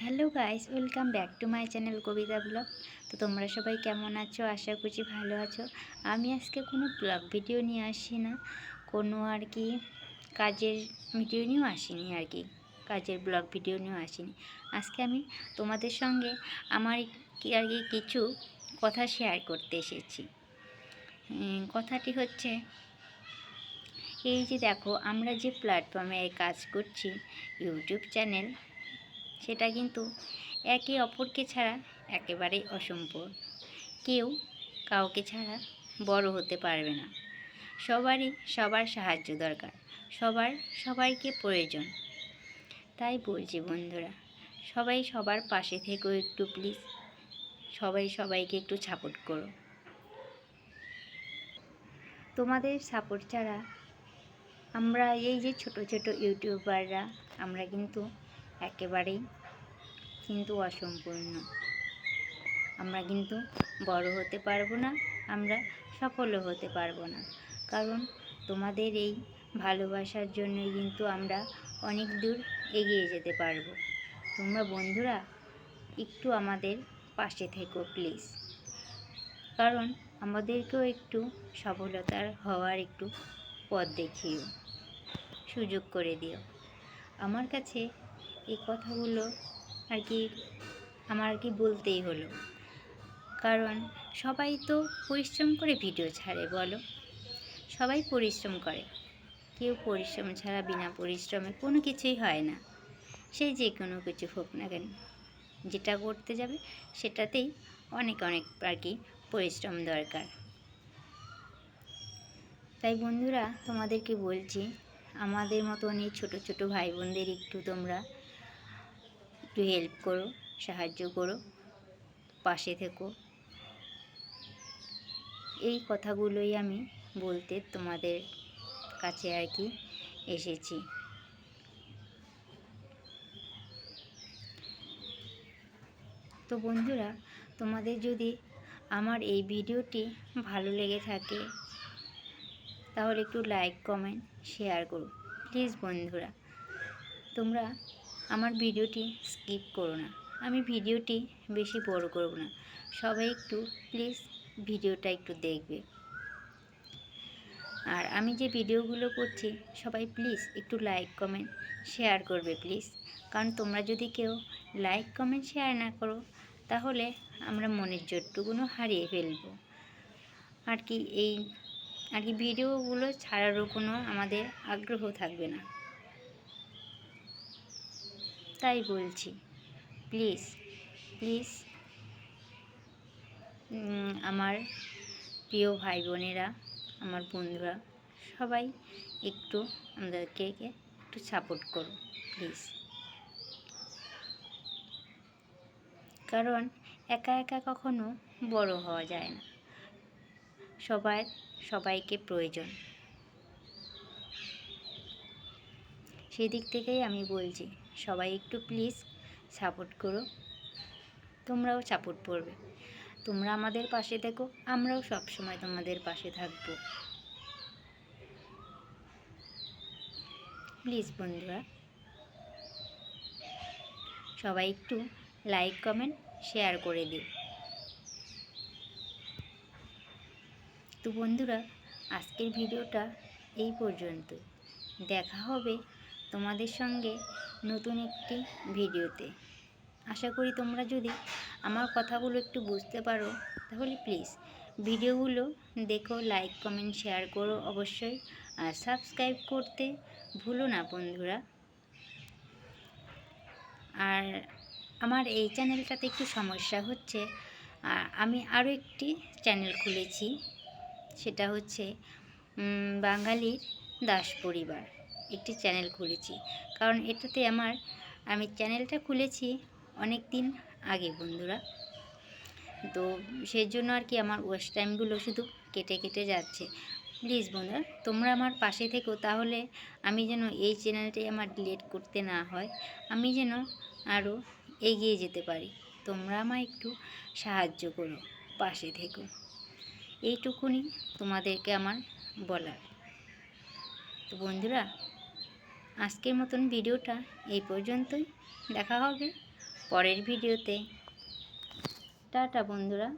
Hello guys, welcome back to my channel Kabita blog. তো তোমরা সবাই কেমন আছো? আশা করছি ভালো আছো। আমি আজকে কোনো ব্লগ ভিডিও নিয়ে আসি না, কোনো আর কি কাজের ভিডিও নিয়েও আসিনি আর কি, কাজের ব্লগ ভিডিও নিয়েও আসিনি। আজকে আমি তোমাদের সঙ্গে আমার আর কি কিছু কথা শেয়ার করতে এসেছি। কথাটি হচ্ছে, এই যে দেখো, আমরা যে প্ল্যাটফর্মে কাজ করছি ইউটিউব চ্যানেল সেটা কিন্তু একে অপরকে ছাড়া একেবারেই অসম্পূর্ণ। কেউ কাউকে ছাড়া বড় হতে পারবে না। সবারই সবার সাহায্য দরকার, সবার সবাইকে প্রয়োজন। তাই বলছি বন্ধুরা, সবাই সবার পাশে থেকেও একটু প্লিজ সবাই সবাইকে একটু সাপোর্ট করো। তোমাদের সাপোর্ট ছাড়া আমরা এই যে ছোট ছোট ইউটিউবাররা আমরা কিন্তু একেবারেই কিন্তু অসম্পূর্ণ। আমরা কিন্তু বড় হতে পারব না, আমরা সফলও হতে পারব না। কারণ তোমাদের এই ভালোবাসার জন্যই কিন্তু আমরা অনেক দূর এগিয়ে যেতে পারব। তোমরা বন্ধুরা, একটু আমাদের পাশে থেকো, প্লিজ। কারণ আমাদেরকেও একটু সফলতার হওয়ার একটু পথ দেখিও, সুযোগ করে দিও। আমার কাছে এই কথাগুলো আর কি আমার আর কি বলতেই হলো। কারণ সবাই তো পরিশ্রম করে ভিডিও ছাড়ে, বলো? সবাই পরিশ্রম করে। কেউ পরিশ্রম ছাড়া বিনা পরিশ্রমে কোনো কিছুই হয় না। সেই যে কোনো কিছু হোক না কেন, যেটা করতে যাবে সেটাতেই অনেক অনেক আর কি পরিশ্রম দরকার। তাই বন্ধুরা, তোমাদেরকে বলছি, আমাদের মতন এই ছোটো ছোটো ভাই বোনদের একটু তোমরা একটু হেল্প করো, সাহায্য করো, পাশে থেকো। এই কথাগুলোই আমি বলতে তোমাদের কাছে আর কি এসেছি। তো বন্ধুরা, তোমাদের যদি আমার এই ভিডিওটি ভালো লেগে থাকে, তাহলে একটু লাইক কমেন্ট শেয়ার করো। প্লিজ বন্ধুরা, তোমরা আমার ভিডিওটি স্কিপ করো না। আমি ভিডিওটি বেশি বড় করব না। সবাই একটু প্লিজ ভিডিওটা একটু দেখবে। আর আমি যে ভিডিওগুলো করছি, সবাই প্লিজ একটু লাইক, কমেন্ট, শেয়ার করবে প্লিজ। কারণ তোমরা যদি কেউ লাইক, কমেন্ট, শেয়ার না করো, তাহলে আমরা মনের জোরটুকুনও হারিয়ে ফেলব। আর কি এই, আর কি ভিডিওগুলো ছাড়ারও কোনো আমাদের আগ্রহ থাকবে না। তাই বলছি। প্লিজ প্লিজ আমার প্রিয় ভাই বোনেরা আমার বন্ধুরা, সবাই একটু আমাদেরকে একটু সাপোর্ট করো, প্লিজ। কারণ একা একা কখনো বড় হওয়া যায় না। সবার, সবাইকে প্রয়োজন। সেই দিক থেকেই আমি বলছি সবাই একটু প্লিজ সাপোর্ট করো। তোমরাও সাপোর্ট করবে। তোমরা আমাদের পাশে থেকো, আমরাও সব সময় তোমাদের পাশে থাকব। প্লিজ বন্ধুরা, সবাই একটু লাইক কমেন্ট শেয়ার করে দিও। তো বন্ধুরা, আজকের ভিডিওটা এই পর্যন্ত। দেখা হবে তোমাদের সঙ্গে নতুন একটি ভিডিওতে। আশা করি তোমরা যদি আমার কথাগুলো একটু বুঝতে পারো, তাহলে প্লিজ ভিডিওগুলো দেখো লাইক কমেন্ট শেয়ার করো অবশ্যই। আর সাবস্ক্রাইব করতে ভুলো না বন্ধুরা। আর আমার এই চ্যানেলটাতে একটু সমস্যা হচ্ছে আমি আরও একটি চ্যানেল খুলেছি। সেটা হচ্ছে বাঙালির দাস পরিবার। একটি চ্যানেল খুলেছি। কারণ এটাতে আমার, আমি চ্যানেলটা খুলেছি অনেক দিন আগে বন্ধুরা। তো সেই জন্য আর কি আমার ওয়েস্ট টাইমগুলো শুধু কেটে কেটে যাচ্ছে। প্লিজ বন্ধুরা, তোমরা আমার পাশে থেকো তাহলে আমি যেন এই চ্যানেলটাই আমার ডিলিট করতে না হয়, আমি যেন আরও এগিয়ে যেতে পারি। তোমরা আমায় একটু সাহায্য করো, পাশে থেকো। এইটুকুনি তোমাদেরকে আমার বলার। তো বন্ধুরা আজকের মতন ভিডিওটা এই পর্যন্তই। দেখা হবে পরের ভিডিওতে। টাটা বন্ধুরা।